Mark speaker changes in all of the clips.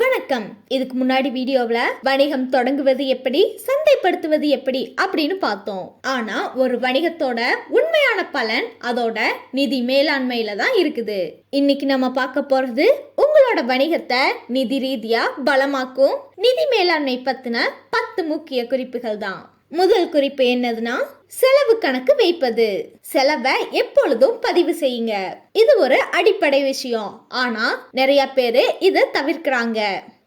Speaker 1: வணக்கம். இதுக்கு முன்னாடி வீடியோவில் வணிகம் தொடங்குவது எப்படி சந்தைப்படுத்துவது எப்படி அப்படின்னு பார்த்தோம். ஆனா ஒரு வணிகத்தோட உண்மையான பலன் அதோட நிதி மேலாண்மையில தான் இருக்குது. இன்னைக்கு நம்ம பார்க்க போறது உங்களோட வணிகத்தை நிதி ரீதியா பலமாக்கும் நிதி மேலாண்மை பத்தின பத்து முக்கிய குறிப்புகள் தான். முதல் குறிப்பு என்னதுன்னா செலவு கணக்கு வைப்பது. செலவை எப்பொழுதும் பதிவு செய்யுங்க. இது ஒரு அடிப்படை விஷயம். ஆனா நிறைய பேரு இதை தவிர்க்கிறாங்க.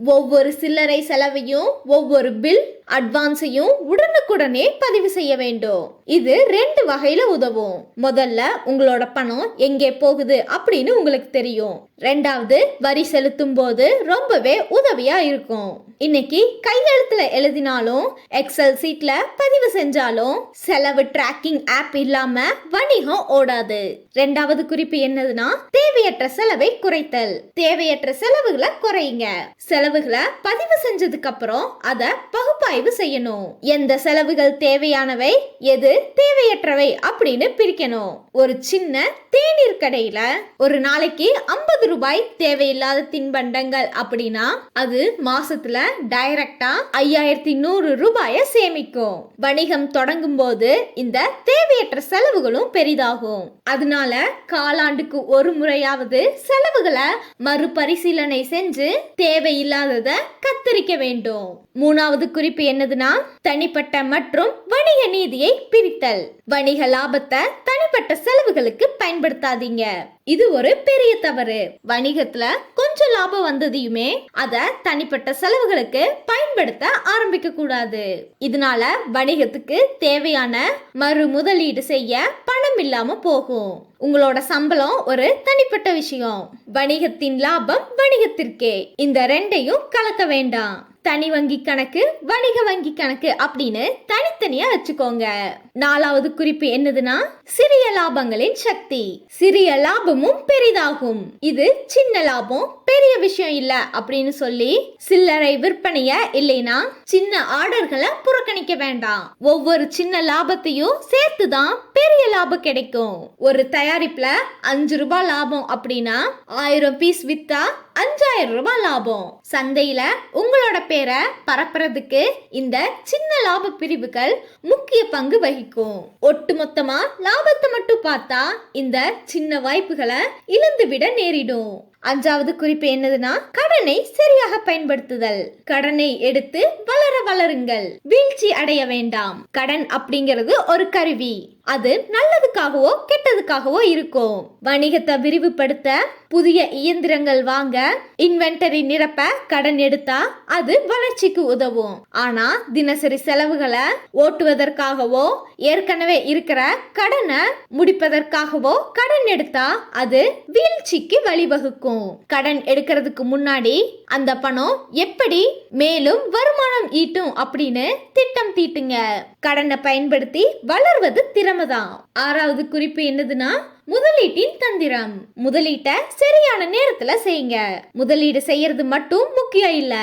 Speaker 1: ஒவ்வொரு சில்லறை செலவையும் ஒவ்வொரு பில் அட்வான்ஸையும் உடனுக்குடனே பதிவு செய்ய வேண்டும். இது ரெண்டு வகையில உதவும். முதல்ல உங்களோட பணம் எங்கே போகுது அப்படின்னு உங்களுக்கு தெரியும். ரெண்டாவது வரி செலுத்தும் போது ரொம்பவே உதவியா இருக்கும். இன்னைக்கு கையெழுத்துல எழுதினாலும் எக்ஸல் சீட்ல பதிவு செஞ்சாலும் செலவு டிராக்கிங் ஆப் இல்லாம வணிகம் ஓடாது. ரெண்டாவது குறிப்பு என்னதுன்னா தேவையற்ற செலவை குறைத்தல். தேவையற்ற செலவுகளை குறையுங்க. செலவுகளை பதிவு செஞ்சதுக்கு அப்புறம் அதை பகு பகுப்பாய்வு செய்யணும். எந்த செலவுகள் தேவையானவை? எது தேவையற்றவை? அப்படின்னு பிரிக்கணும். ஒரு சின்ன தேநீர் கடையில ஒரு நாளைக்கு ஐம்பது ரூபாய் தேவையில்லாத தின்பண்டங்கள் அப்படின்னா அது மாசத்துல டைரக்டா ஐயாயிரத்தி நூறு ரூபாய சேமிக்கும். வணிகம் தொடங்கும் போது இந்த தேவையற்ற செலவுகளும் பெரிதாகும். அதனால காலாண்டுக்கு ஒரு முறையாவது செலவுகளை மறுபரிசீலனை செஞ்சு தேவையில்லாதத கத்தரிக்க வேண்டும். மூணாவது குறிப்பு என்னதுன்னா தனிப்பட்ட மற்றும் வணிக நீதியை பிரித்தல். வணிக லாபத்தை தனிப்பட்ட செலவுகளுக்கு பயன்படுத்தாதீங்க. இது ஒரு பெரிய தவறு. வணிகத்துல கொஞ்சம் லாபம் வந்ததையுமே அத தனிப்பட்ட செலவுகளுக்கு பயன்படுத்த ஆரம்பிக்க கூடாது இதனால வணிகத்துக்கு தேவையான மறு முதலீடு செய்ய பணம் இல்லாம போகும். உங்களோட சம்பளம் ஒரு தனிப்பட்ட விஷயம். வணிகத்தின் லாபம் வணிகத்திற்கே. இந்த ரெண்டையும் கலக்க வேண்டாம். தனி வங்கி கணக்கு வணிக வங்கி கணக்கு அப்படின்னு தனித்தனியா வச்சுக்கோங்க. நாலாவது குறிப்பு என்னதுன்னா சிறிய லாபங்களின் சக்தி. சிறிய லாபமும் பெரிதாகும். இது சின்ன லாபம் பெரிய விஷயம் இல்ல அப்படின்னு சொல்லி சில்லறை விற்பனைய இல்லைனா சின்ன ஆர்டர்களை புறக்கணிக்க வேண்டாம். ஒவ்வொரு சின்ன லாபத்தையும் சேர்த்து தான் பெரிய லாபம் கிடைக்கும். ஒரு தயாரிப்புல அஞ்சு ரூபாய் லாபம் அப்படின்னா ஆயிரம் பீஸ் வித்தா அஞ்சாயிரம் ரூபாய் லாபம். சந்தையில உங்களோட பேரை பரப்புறதுக்கு இந்த சின்ன லாப பிரிவுகள் முக்கிய பங்கு வகிக்கும். ஒட்டுமொத்தமா லாபத்தை மட்டும் பார்த்தா இந்த சின்ன வாய்ப்புகளை இழந்து விட நேரிடும். அஞ்சாவது குறிப்பு என்னதுன்னா கடனை சரியாக பயன்படுத்துதல். கடனை எடுத்து வளர வளருங்கள். வீழ்ச்சி அடைய வேண்டாம். கடன் அப்படிங்கிறது ஒரு கருவி. அது நல்லதுக்காகவோ கெட்டதுக்காகவோ இருக்கும். வணிகத்தை விரிவுபடுத்த புதிய இயந்திரங்கள் வாங்க இன்வென்டரி நிரப்ப கடன் எடுத்தா அது வளர்ச்சிக்கு உதவும். ஆனா தினசரி செலவுகளை ஓட்டுவதற்காகவோ ஏற்கனவே இருக்கிற கடனை முடிப்பதற்காகவோ கடன் எடுத்தா அது வீழ்ச்சிக்கு வழிவகுக்கும். கடன் எடுக்கிறதுக்கு முன்னாடி அந்த பணம் எப்படி மேலும் வருமானம் ஈட்டும் அப்படின்னு திட்டம் தீட்டுங்க. கடனை பயன்படுத்தி வளர்வது திறமை தான் ஆறாவது குறிப்பு என்னதுன்னா முதலீட்டின் தந்திரம். முதலீட்டை சரியான நேரத்துல செய்யுங்க. முதலீடு செய்யறது மட்டும் முக்கியம் இல்ல.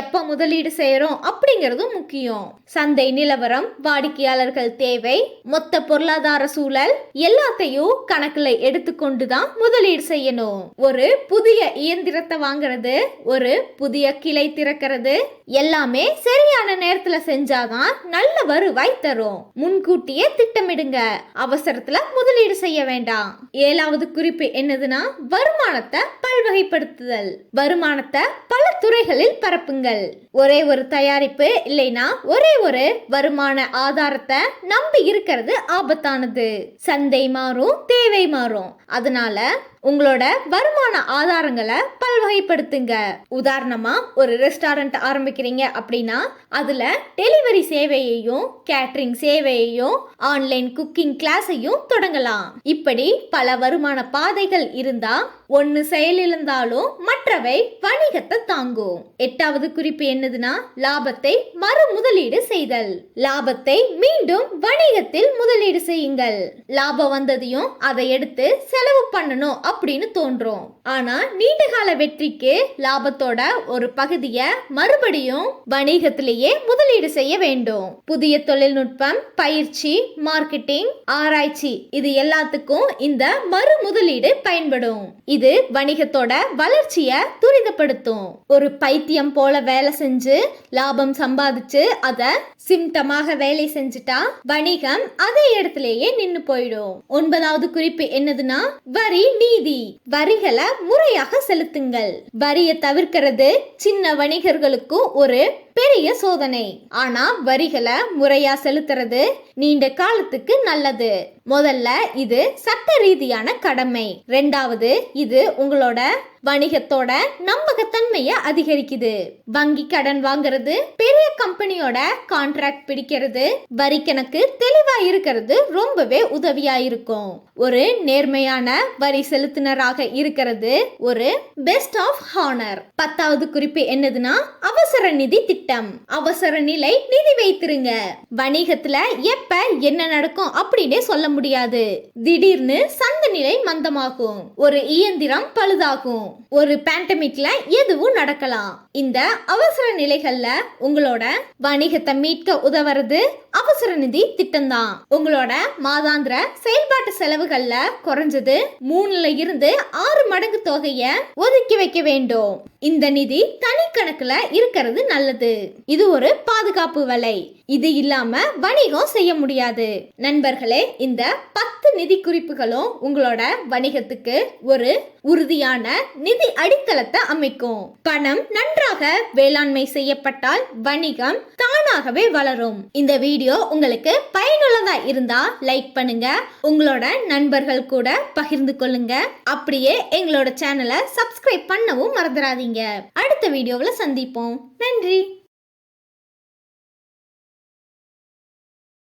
Speaker 1: எப்ப முதலீடு செய்யறோம் அப்படிங்கறதும் முக்கியம். சந்தை நிலவரம் வாடிக்கையாளர்கள் தேவை. மொத்த பொருளாதார சூழல் எல்லாத்தையும் கணக்குல எடுத்துக்கொண்டு தான் முதலீடு செய்யணும். ஒரு புதிய இயந்திரத்தை வாங்குறது ஒரு புதிய கிளை திறக்கிறது எல்லாமே சரியான நேரத்துல செஞ்சாதான் நல்ல வருவாய் தரும். முன்கூட்டியே திட்டமிடுங்க. அவசரத்துல முதலீடு செய்ய வேண்டாம். ஏழாவது குறிப்பு என்னதுன்னா வருமானத்தை பல்வகைப்படுத்துதல். வருமானத்தை பல துறைகளில் பரப்புங்கள். ஒரே ஒரு தயாரிப்பு இல்லைனா ஒரே ஒரு வருமான ஆதாரத்தை நம்பி இருக்கிறது ஆபத்தானது. சந்தை மாறும் தேவை மாறும். அதனால உங்களோட வருமான ஆதாரங்களை பல்வகைப்படுத்துங்க. உதாரணமா ஒரு ரெஸ்டாரண்ட் ஆரம்பிக்கிறீங்க அப்படின்னா அதுல டெலிவரி சேவையையும் கேட்ரிங் சேவையையும் ஆன்லைன் குக்கிங் கிளாஸையும் தொடங்கலாம். இப்படி பல வருமான பாதைகள் இருந்தா ஒன்னு செயலிழந்தாலும் மற்றவை வணிகத்தை தாங்கும். எட்டாவது குறிப்பு என்னதுன்னா? லாபத்தை மறு முதலீடு செய்தல். லாபத்தை மீண்டும் வணிகத்தில் முதலீடு செய்யுங்கள். லாபம் வந்ததையும் அதை எடுத்து செலவு பண்ணணும் அப்படின்னு தோன்றும். ஆனா நீண்ட கால வெற்றிக்கு லாபத்தோட ஒரு பகுதியை மறுபடியும் வணிகத்திலேயே முதலீடு செய்ய வேண்டும். புதிய தொழில்நுட்பம் பயிற்சி மார்க்கெட்டிங் ஆராய்ச்சி இது எல்லாத்துக்கும் இந்த மறு முதலீடு பயன்படும். இது வணிகத்தோட வளர்ச்சியை துரிதப்படுத்தும். ஒரு பைத்தியம் போல வேலை செஞ்சு லாபம் சம்பாதிச்சு அத சிம்டமாக வேலை செஞ்சுட்டா வணிகம் அதே இடத்திலேயே நின்னு போயிடும். ஒன்பதாவது குறிப்பு என்னதுன்னா வரி நீதி. வரிகளை முறையாக செலுத்துங்கள். வரியை தவிர்க்கிறது சின்ன வணிகர்களுக்கு ஒரு பெரிய சோதனை. ஆனா வரிகளை முறையா செலுத்துறது நீண்ட காலத்துக்கு நல்லது. முதல்ல இது சட்ட ரீதியான கடமை. ரெண்டாவது இது இது உங்களோட வணிகத்தோட நம்பகத்தன்மையை அதிகரிக்குது. வங்கி கடன் வாங்குறது பெரிய கம்பெனியோட கான்ட்ராக்ட் பிடிக்கிறது வரி கணக்கு தெளிவா இருக்கிறது ரொம்பவே உதவியா இருக்கும். ஒரு நேர்மையான வரி செலுத்தினராக இருக்கிறது ஒரு பெஸ்ட் ஆஃப் ஹானர் பத்தாவது குறிப்பு என்னதுன்னா அவசர நிதி திட்டம். அவசர நிலை நிதி வைத்திருங்க. வணிகத்துல எப்ப என்ன நடக்கும் அப்படின்னே சொல்ல முடியாது. திடீர்னு சந்த நிலை மந்தமாகும். ஒரு இயந்திரம் பழுதாகும். ஒரு பேண்டமிக்ல எதுவும் நடக்கலாம். இந்த அவசர நிலைகள்ல உங்களோட வணிகத்தை மீட்க உதவுறது அவசர நிதி திட்டம் தான் உங்களோட மாதாந்திர செயல்பாட்டு செலவுகள்ல குறைஞ்சது மூணுல இருந்து ஆறு மடங்கு தொகைய ஒதுக்கி வைக்க வேண்டும். இந்த நிதி தனி கணக்குல இருக்கிறது நல்லது. இது ஒரு பாதுகாப்பு வலை. இது இல்லாம வணிகம் செய்ய முடியாது. நண்பர்களே இந்த பத்து பத்து நிதி குறிப்புகளும் உங்களோட வணிகத்துக்கு ஒரு உறுதியான நிதி அடித்தளத்தை அமைக்கும். பணம் நன்றாக வேளாண்மை செய்யப்பட்டால் வணிகம் தானாகவே வளரும். இந்த வீடியோ உங்களுக்கு பயனுள்ளதா இருந்தா லைக் பண்ணுங்க. உங்களோட நண்பர்கள் கூட பகிர்ந்து கொள்ளுங்க. அப்படியே எங்களோட சேனலை சப்ஸ்கிரைப் பண்ணவும் மறந்துடாதீங்க. அடுத்த வீடியோவில் சந்திப்போம். நன்றி.